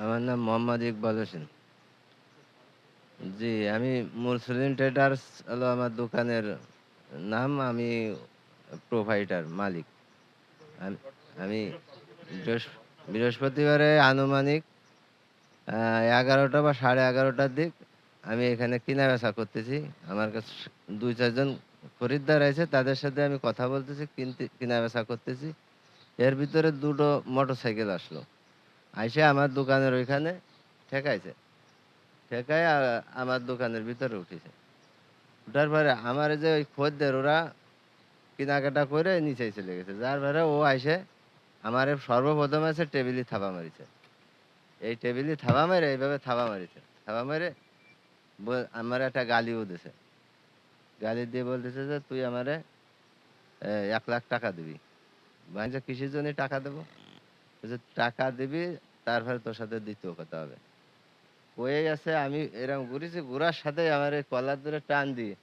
আমার নাম মোহাম্মদ ইকবাল হোসেন। জি, আমি মুরসলিন ট্রেডার্স হলো আমার দোকানের নাম, আমি প্রোভাইডার, মালিক। আমি- আমি বৃহস্প- বৃহস্পতিবারে আনুমানিক এগারোটা বা সাড়ে এগারোটার দিক আমি এখানে কিনা বেচা করতেছি। আমার কাছে, দুই চারজন খরিদ্দার আছে, তাদের সাথে আমি কথা বলতেছি, কিনতে কিনা বেচা করতেছি। এর ভিতরে দুটো মোটর সাইকেল আসলো। আইসে আমার দোকানের ওইখানে ঠেকাইছে। ঠেকায় আ- আমার দোকানের ভিতরে উঠেছে। উঠার পরে আমার যে ওই খদ্দের ওরা কেনাকাটা করে নিচে চলে গেছে। যার পরে ও আইসে আমার সর্বপ্রথম আছে টেবিলে থাবা মারিছে। এই টেবিলে থাবা মেরে এইভাবে থাবা মারিছে। থাবা মেরে আমার একটা গালিও দিছে। গালি দিয়ে বলতেছে যে, তুই আমারে এক লাখ টাকা দিবি। ভাইজা কিসের জন্য টাকা দেবো? টাকা দিবি তারপরে তোর সাথে দ্বিতীয় কথা হবে। কয়ে গেছে, আমি এরকম ঘুরেছি, ঘোরার সাথে আমার এই কলার ধরে টান দিয়ে,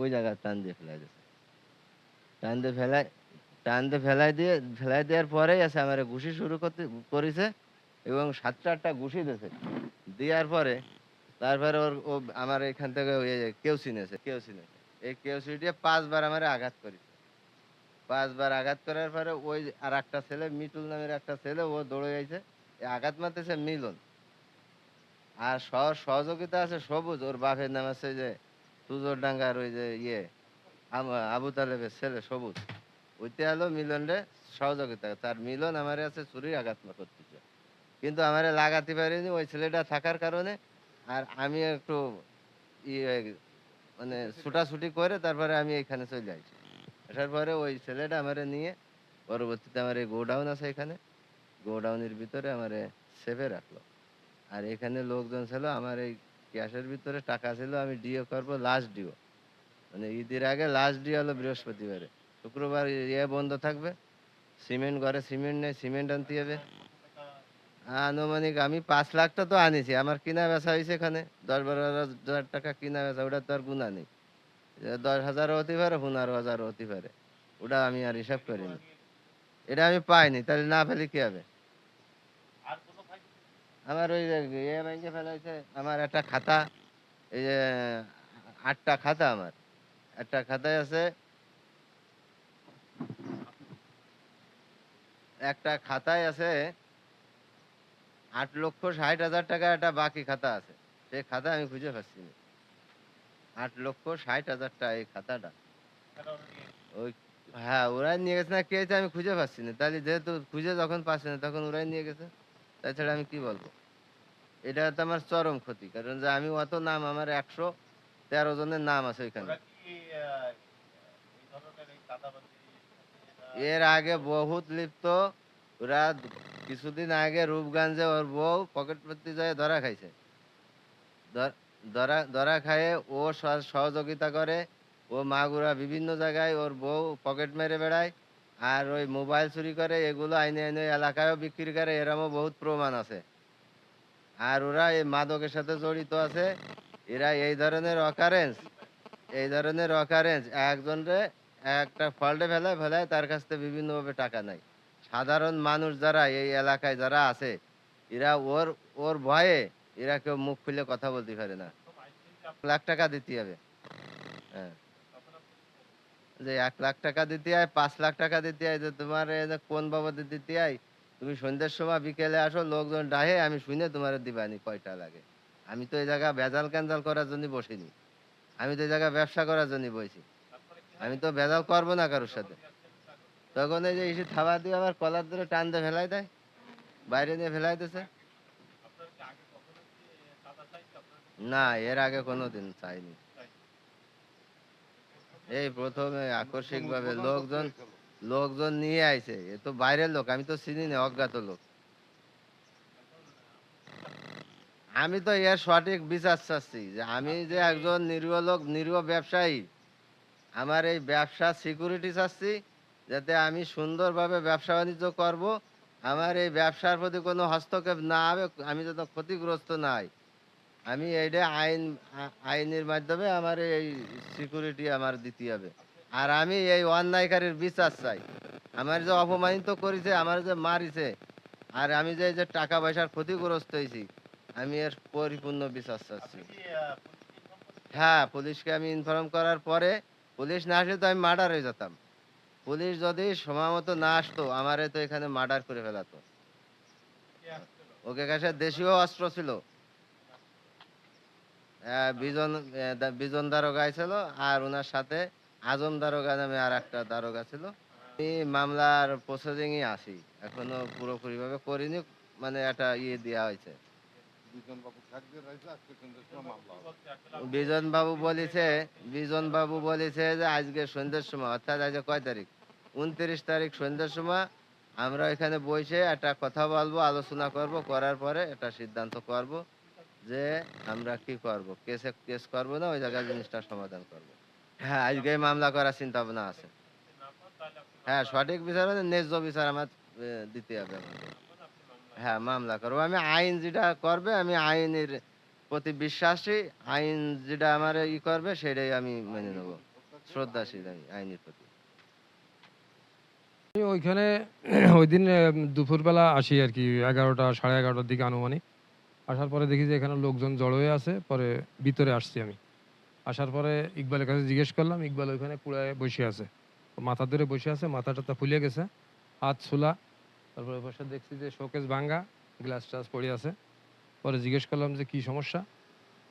ওই জায়গায় টান দিয়ে ফেলাই দিয়েছে। টান দিয়ে ফেলাই, টান দিয়ে ফেলাই দিয়ে, ফেলাই দেওয়ার পরেই আছে আমার ঘুষি শুরু করতে, করেছে এবং সাতটা আটটা ঘুষি দিয়েছে। দেওয়ার পরে, তারপরে ওর, ও আমার এখান থেকে ওই কেউ চিনেছে কেউ চিনেছে এই কেউ দিয়ে পাঁচবার আমার আঘাত করেছে। পাঁচবার আঘাত করার পরে ওই আর একটা ছেলে, মিটুল নামের একটা ছেলে, ও দৌড়ে গেছে। আঘাত মারতেছে মিলন। আর সহ সহযোগিতা আছে সবুজ, ওর বাপের নাম আছে যে তুজোর ডাঙ্গার ওই যে ইয়ে আবু তালেবের ছেলে সবুজ। ওইতে হলো মিলনরে সহযোগিতা তার মিলন আমার আছে চুরি আঘাত করতেছে। কিন্তু আমার লাগাতে পারিনি, ওই ছেলেটা থাকার কারণে। আর আমি একটু ইয়ে মানে ছুটাছুটি করে তারপরে আমি এখানে চলে আসি। আসার পরে ওই ছেলেটা আমার নিয়ে পরবর্তীতে আমার এই গোডাউন আছে এখানে। গোডাউনের ভিতরে আমারে সেভে রাখল। আর এখানে লোকজন ছিল, আমার এই ক্যাশের ভিতরে টাকা ছিল, আমি ডিও করব লাস্ট ডিও মানে ঈদের আগে লাস্ট ডিও হলো বৃহস্পতিবারে। শুক্রবার ইয়ে বন্ধ থাকবে। সিমেন্ট ঘরে সিমেন্ট নেই, সিমেন্ট আনতে হবে। আনুমানিক আমি পাঁচ লাখটা তো আনিছি। আমার কিনা বেচা হয়েছে এখানে। দশ বারো হাজার টাকা কিনা বেচা, ওটা তো আর গুণা নেই। দশ হাজারও হতে পারে, পনেরো হাজারও হতে পারে। ওটা আমি আর হিসাব করিনি। এটা আমি পাইনি, তাহলে না পেলে কি হবে? আমার ওই ইয়ে ব্যাংকে ফেলাইছে, আমার একটা খাতা, এই যে আটটা খাতা আমার, একটা খাতায় আছে, একটা খাতায় আছে আট লক্ষ ষাট হাজার টাকা, একটা বাকি খাতা আছে, সেই খাতা আমি খুঁজে পাচ্ছি না। আট লক্ষ ষাট হাজার টাকা এই খাতাটা। ওই হ্যাঁ ওরাই নিয়ে গেছে না, কে আমি খুঁজে পাচ্ছি না। তাহলে যেহেতু খুঁজে যখন পাচ্ছি না, তখন ওরাই নিয়ে গেছে। তাছাড়া আমি কি বলব? এটা তো আমার চরম ক্ষতি কারণ যে আমি অত নাম আমার একশো তেরো জনের নাম আছে ওইখানে। এর আগে বহুত লিপ্ত ওরা কিছুদিন আগে রূপগঞ্জে ওর বউ পকেট পত্তি যায় ধরা খাইছে। ধর- ধরা ধরা খায়ে ও সহযোগিতা করে ও মাগুরা বিভিন্ন জায়গায় ওর বউ পকেট মেরে বেড়ায় আর ওই মোবাইল চুরি করে এগুলো আইনে আইনে এলাকায়ও বিক্রি করে, এরমও বহুত প্রমাণ আছে। আর ওরা এই মাদকের সাথে জড়িত আছে। এরা এই ধরনের অকারেন্স এই ধরনের অকারেন্স একজনরে একটা ফল্টে ফেলায় ফেলায় তার কাছ থেকে বিভিন্নভাবে টাকা নেয়। সাধারণ মানুষ যারা এই এলাকায় যারা আছে, এরা ওর ওর ভয়ে এরা কেউ মুখ খুলে কথা বলতে পারে না। লাখ টাকা দিতে হবে। হ্যাঁ। যে এক লাখ টাকা দিতে হয় পাঁচ লাখ টাকা দিতে হয় যে তোমার এই যে কোন বাবদে দিতে হয় তুমি সন্ধ্যের সময় বিকেলে আসো লোকজন ডাহে আমি শুনে তোমার দিবানি কয়টা লাগে। আমি তো এই জায়গা ভেজাল ক্যান্সাল করার জন্য বসিনি। আমি তো এই জায়গা ব্যবসা করার জন্য বসি আমি তো ভেজাল করব না কারোর সাথে। তখন এই যে এসে থাবা দিয়ে আবার কলার ধরে টান দিয়ে ফেলাই দেয় বাইরে নিয়ে ফেলাই দিছে না এর আগে কোনো দিন চাইনি। এই প্রথমে আকস্মিক ভাবে লোকজন লোকজন নিয়ে আইছে। এ তো বাইরের লোক আমি তো চিনি না অজ্ঞাত লোক। আমি তো এর সঠিক বিচার চাচ্ছি যে আমি যে একজন নিরীহ লোক নিরীহ ব্যবসায়ী আমার এই ব্যবসা সিকিউরিটি চাচ্ছি যাতে আমি সুন্দরভাবে ব্যবসা বাণিজ্য করব। আমার এই ব্যবসার প্রতি কোনো হস্তক্ষেপ না হবে আমি যাতে ক্ষতিগ্রস্ত না হই। আমি এইটা আইন আইনের মাধ্যমে আমার এই সিকিউরিটি আমার দিতে হবে। আর আমি এই অন্যায়কারীর বিচার চাই। আমার যে অপমানিত করেছে আমার যে মারিছে আর আমি যে এই যে টাকা পয়সার ক্ষতিগ্রস্ত হয়েছি আমি এর পরিপূর্ণ বিচার চাচ্ছি। হ্যাঁ পুলিশকে আমি ইনফর্ম করার পরে পুলিশ না আসলে তো আমি মার্ডার হয়ে যেতাম। পুলিশ যদি সময় মতো না আসতো আমারে তো এখানে মার্ডার করে ফেলাতো। ওকে কাছে দেশীয় অস্ত্র ছিল। বিজন বিজন দারোগা ছিল আর ওনার সাথে আজম দারোগা নামে আর একটা দারোগা ছিল। আমি মামলার প্রসেসিংই আছি এখনও পুরোপুরি ভাবে করিনি মানে একটা ইয়ে দেওয়া হয়েছে। বিজন বাবু বলেছে বিজন বাবু বলেছে যে আজকে সন্ধ্যের সময় অর্থাৎ আজকে কয় তারিখ? উনত্রিশ তারিখ সন্ধ্যের সময় আমরা এখানে বসে একটা কথা বলব আলোচনা করব করার পরে একটা সিদ্ধান্ত করব। যে আমরা কি করব? কেসে কেস করব না, ওই জায়গায় জিনিসটা সমাধান করব। হ্যাঁ আজকে মামলা করার চিন্তা ভাবনা আছে। হ্যাঁ সঠিক বিচার ন্যায্য বিচার আমার দিতে হবে হ্যাঁ মামলা করব। আমি আইন যেটা করবে, আমি আইনের প্রতি বিশ্বাসী, আইন যেটা আমার ই করবে, সেটাই আমি মেনে নেব। শ্রদ্ধাশীল আমি আইনের প্রতি। ওইখানে, ওই দিন দুপুরবেলা আসি আর কি, এগারোটা, সাড়ে এগারোটার দিকে আনুমানিক। আসার পরে দেখি যে এখানে লোকজন জড়ো হয়ে আছে, পরে ভিতরে আসছি আমি। আসার পরে ইকবালের কাছে জিজ্ঞেস করলাম, ইকবাল ওইখানে কুড়ায় বসে আছে। মাথা ধরে বসে আছে মাথা টাথা ফুলে গেছে, হাত ছোলা। তারপরে বসে দেখছি যে শোকেস ভাঙ্গা, গ্লাস টাস পড়ে আছে। পরে জিজ্ঞেস করলাম যে কি সমস্যা?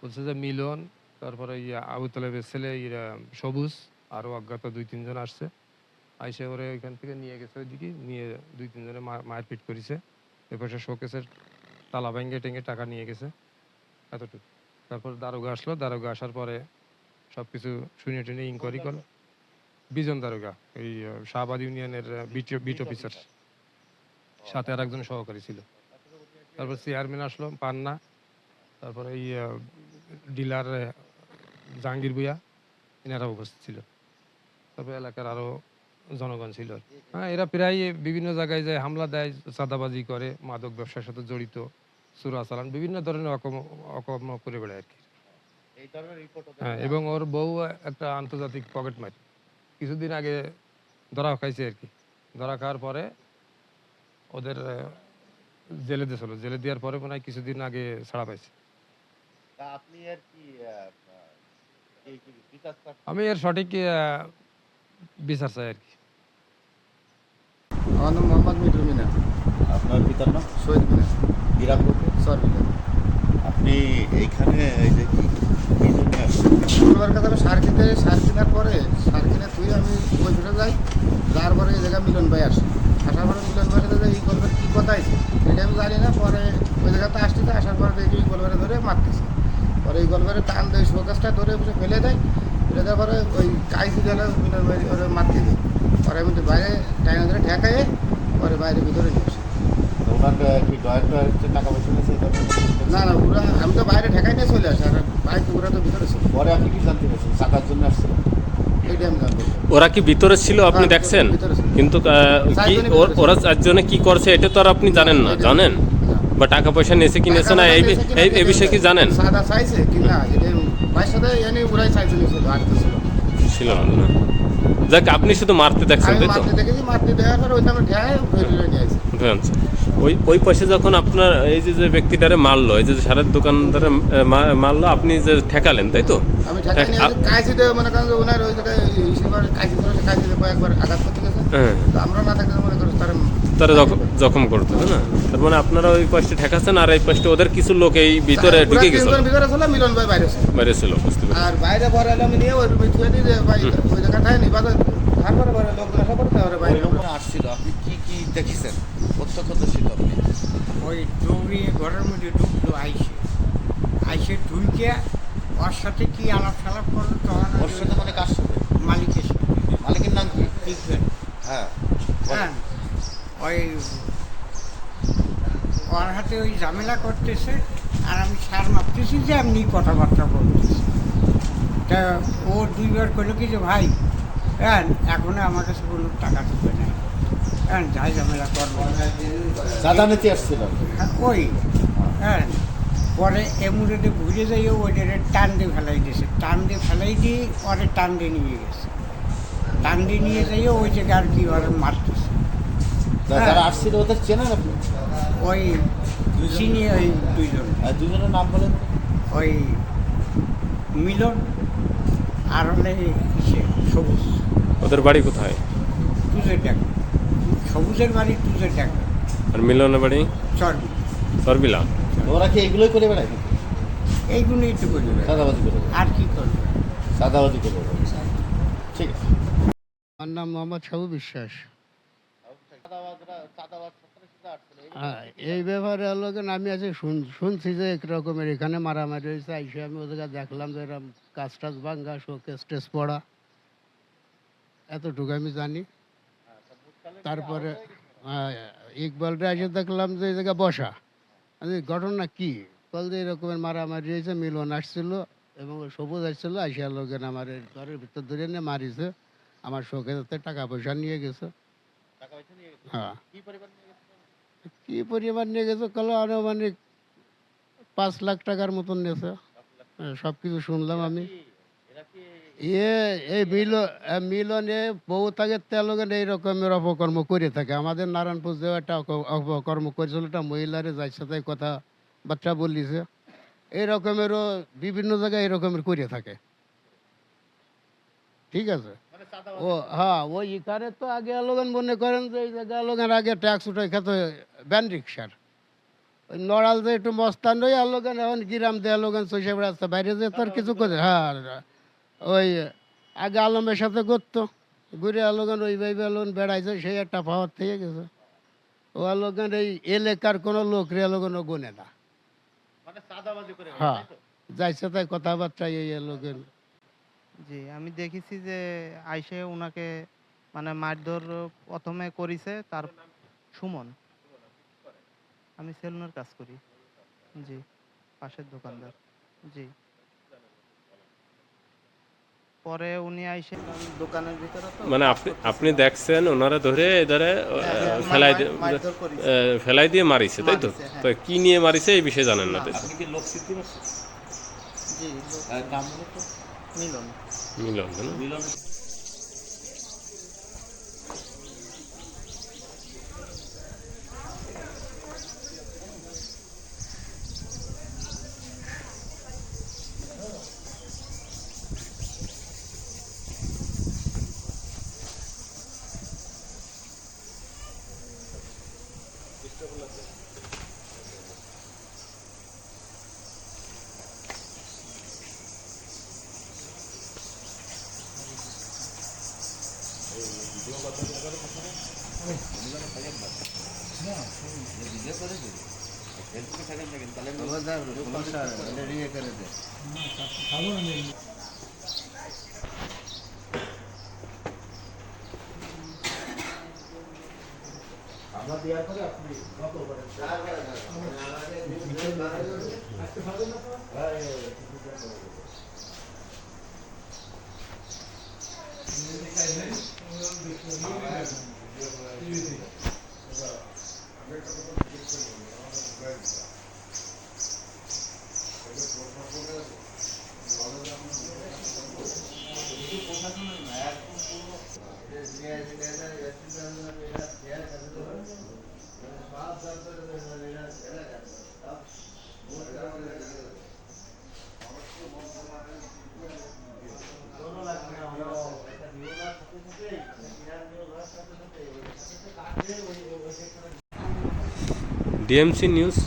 বলছে যে মিলন, তারপরে ইয়া আবু তালেবের ছেলে ইয়া সবুজ আরও অজ্ঞাত দুই, তিনজন আসছে। আইসে ওরে ওইখান থেকে নিয়ে গেছে ওইদিকে, নিয়ে দুই, তিনজনে মারপিট করেছে। এরপর সে শোকেসের তালা ভেঙে টেঙে টাকা নিয়ে গেছে এতটুকু। তারপর দারোগা আসলো দারোগা আসার পরে সব কিছু শুনে টুনে ইনকোয়ারি করল। বিজন দারোগা এই আহ, শাহবাদ ইউনিয়নের বিট বিট অফিসার সাথে আর একজন সহকারী ছিল। তারপর চেয়ারম্যান আসলো পান্না। তারপরে এই ডিলার জাহাঙ্গীর ভুইয়া এনারা উপস্থিত ছিল। তারপরে এলাকার আরও জনগণ ছিল। হ্যাঁ এরা প্রায় বিভিন্ন জায়গায় যায় হামলা দেয় চাঁদাবাজি করে মাদক ব্যবসার সাথে জড়িত চোরা চালান বিভিন্ন ধরনের অকম অকর্ম করে বেড়ায় আর কি। হ্যাঁ এবং ওর বউ একটা আন্তর্জাতিক পকেট মারি কিছুদিন আগে ধরা খাইছে আর কি। ধরা খাওয়ার পরে ওদের জেলে দিয়েছিল জেলে দেওয়ার পরে মনে হয় কিছুদিন আগে ছাড়া পাইছে। আপনি আর কি আমি এর সঠিক বিচার চাই আর কি। আমার নাম মোহাম্মদ মিটু মিনা। আপনার পিতার নাম? শহীদ মিনা। করবে সর মিনা। আপনি এইখানে এই যে কি জন্য আসছেন? শুক্রবার কথা আমি সার কিনতে সার কেনার পরে সার কিনে তুই আমি ওই ফিরে যাই যার পরে এই জায়গায় মিলন ভাই আসে। আসার পরে মিলন ভাই সাথে এই গল্পের কী কথা আছে এটা আমি জানি না। পরে ওই জায়গাতে আসতেছে আসার পরে দেখি এই গল্পের ধরে মারতেছে। পরে এই গল্পের টান দেয় শোকাসটা ধরে বসে ফেলে দেয়। ফেলে দেওয়ার পরে ওই কাইসি গেলে ওরে মারতে দেয় পরে আমি তো বাইরে টাইনা ধরে ঠেকায়ে পরে বাইরে ভিতরে নিয়েছে? না না ওরা আমি তো বাইরে ঠেকাই নিয়ে চলে আসি আর বাইক ওরা তো ভিতরে ছিল। পরে আপনি কি জানতে পেরেছেন? টাকার জন্য চাই। ওরা কি ভিতরে ছিল আপনি হ্যাঁ, দেখছেন? কিন্তু কি ওরা চারজনে কি করছে এটা তো আর আপনি জানেন না জানেন? বা টাকা পয়সা নিয়েছে কি নিয়েছে না এই বিষয়ে কি জানেন? সাদা চাইছে কি না এটা ভাইয়ের সাথে এনে ওরাই চাইছে নিয়েছিল আটতে ছিল না না? যাক আপনি শুধু মারতে দেখছেন তাই তো? দেখেছি মারতে দেওয়ার পর বেরিয়ে নিয়ে আসি। ওই ওই পাশে যখন আপনার এই যে যে ব্যক্তিটারে মারলো এই যে সারের দোকানদারে মারলো আপনি যে ঠেকালেন তাই তো? আমি ঠেকাই নিয়ে আসি কাইছি দেওয়া মনে করেন ওনার ওই জায়গায় কাইছি ধরে কাইছি দিয়ে কয়েকবার আঘাত করতে গেছে। আমরা না থাকলে মনে করি তার তারা জখম জখম করতো তাই না? তার মানে আপনারা ওই পাশে ঠেকাচ্ছেন আর এই পাশে ওদের কিছু লোক এই ভিতরে ঢুকে গেছিল ভিতরে ছিল মিলন ভাই বাইরে ছিল। বাইরে ছিল বুঝতে পেরেছি আর বাইরে পরে এলো আমি নিয়ে ওই রুমে থুয়ে দিই যে ভাই ওই জায়গাটায় নিবাদন তারপরে পরে লোকজন আসা পরে তারপরে বাইরে পরিকল্পনা আসছিল আপনি কি কি দেখেছেন? প্রত্যক্ষদর্শী তো আপনি? ওই দৌড়িয়ে ঘরের মধ্যে ঢুকলো আইসে। আইসে ঢুকে ওর সাথে কি আলাপ সালাপ করল তখন ওর সাথে মানে কার সাথে? মালিকের সাথে। মালিকের নাম কি? হ্যাঁ হ্যাঁ। ওই ওর হাতে ওই ঝামেলা করতেছে আর আমি সার মাপতেছি যে এমনি কথাবার্তা বলতেছি। তা ও দুইবার করল কি যে ভাই হ্যাঁ এখনও আমার কাছে কোনো টাকা তুলবে নাই। হ্যাঁ যাই ঝামেলা করব। চাঁদা নিতে আসছিল। হ্যাঁ, ওই হ্যাঁ পরে এমুরেতে ঘুরে যাই ওইটারে টান দিয়ে ফেলাই দিয়েছে। টান দিয়ে ফেলাই দিয়ে পরে টান দিয়ে নিয়ে গেছে। টান দিয়ে নিয়ে যাই ওই জায়গায় আর কি ওরা মারতেছে। যারা আসছিল ওদের চেনেন আপনি? ওই চিনি ওই দুইজন। আর দুজনের নাম বলেন। ওই মিলন আর হলে সবুজ। ওদের বাড়ি কোথায়? তুজের ডাক সবুজের বাড়ি তুজের ডাক আর মিলনের বাড়ি? চর্বি। সরবিলা ওরা কি এগুলোই করে বেড়ায়? এইগুলো একটু করবে সাদাবাজি করে আর কি করবে সাদাবাজি করে ঠিক আছে। আমার নাম মোহাম্মদ সাবু বিশ্বাস। হ্যাঁ, এই ব্যাপারে লোকেন আমি আজ শুন- শুনছি যে এক রকমের এখানে মারামারি হয়েছে আইসে আমি ওদের দেখলাম যে এরকম কাজ টাজ ভাঙ্গা শোকেস টেস পড়া। এতটুকু আমি জানি। তারপরে হ্যাঁ, ইকবালটা এসে দেখলাম যে এই জায়গায় বসা। আমি ঘটনা কি? বল যে এরকমের মারামারি হয়েছে মিলন আসছিল এবং সবুজ আসছিল আইসা লোকেন আমার ঘরের ভিতর ধরে নিয়ে মারিছে। আমার শোকে টাকা পয়সা নিয়ে গেছে। হ্যাঁ। কি পরিমাণ নিয়ে গেছে? কলো? আনুমানিক পাঁচ লাখ টাকার মতন নিয়েছে। সব কিছু শুনলাম আমি। ইয়ে এই মিল মিলনে থাকে তেলগেন এই রকমের অপকর্ম করে থাকে। আমাদের নারায়ণপুর যে একটা অপকর্ম করেছিল একটা মহিলারে যার সাথে কথা বাচ্চা বলিছে। এই রকমেরও বিভিন্ন জায়গায় এই রকমের করে থাকে। ঠিক আছে? ও হ্যাঁ ওই এখানে তো আগে লোকেন মনে করেন যে এই জায়গায় লোকেন আগে ট্যাক্স উঠে খেত ব্যান রিক্সার। ওই নড়াল যে একটু মস্তান রই আর লোকেন এখন গিরাম দেয়া লোকেন সৈসব রাস্তা বাইরে যে তার কিছু করে হ্যাঁ ওই আগে আলমের সাথে করতো ঘুরে আলোগান ওই ভাইবে আলোগান বেড়াইছে সেই একটা পাওয়ার থেকে গেছে। ও আলোগান এই এলাকার কোনো লোক রে আলোগান ও গোনে না। হ্যাঁ যাইছে তাই কথাবার্তা এই লোকের জি আমি দেখেছি যে আইসে ওনাকে মানে মারধর প্রথমে করিছে তার সুমন। আমি সেলুনের কাজ করি। জি পাশের দোকানদার। জি। পরে উনি আইসে দোকানের ভিতরে তো মানে আপনি আপনি দেখছেন ওনারা ধরে এধারে হ্যাঁ, ফেলাই দিয়ে মারধর ফেলাই দিয়ে মারিছে তাই তো? হ্যাঁ। তো কি নিয়ে মারিছে এই বিষয়ে জানেন না তাই তো? আপনি কি লোক সিদ্ধি জি মিলন। মিলন তাই না? মিলন খবরদার সমস্যা এটা ইয়ে করে দে 查，对对对。ডিএমসি নিউজ